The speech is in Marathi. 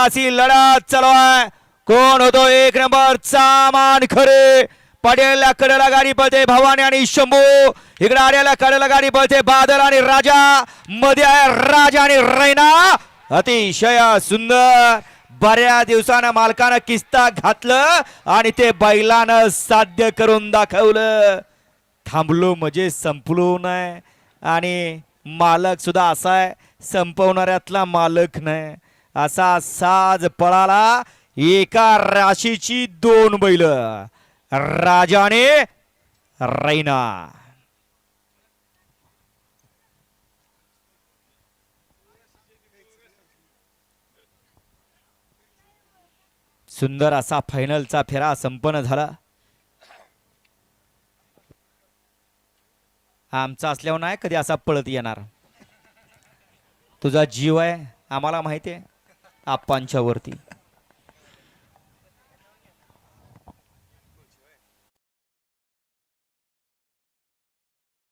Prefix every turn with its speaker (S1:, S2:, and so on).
S1: अशी लढत चालू आहे. कोण होतो एक नंबर? सामान खरे. पडेलला कडेला गाडी पळते भवानी आणि शंभू. इकडे आर्याला कडेला गाडी पळते बादल आणि राजा. मध्ये आहे राजा आणि रैना. अतिशय सुंदर. बऱ्या दिवसानं मालकानं किस्ता घातलं आणि ते बैलानं साध्य करून दाखवलं. थांबलो म्हणजे संपलो नाही. आणि मालक सुद्धा असा आहे संपवणाऱ्यातला मालक नाही. असा साज पळाला. एका राशीची दोन बैल. राजाने रैना. सुंदर असा फायनलचा फेरा संपन्न झाला. आमचा असल्यावर नाही कधी असा पळत येणार. तुझा जीव आहे आम्हाला माहिती आहे. आप्पांच्यावरती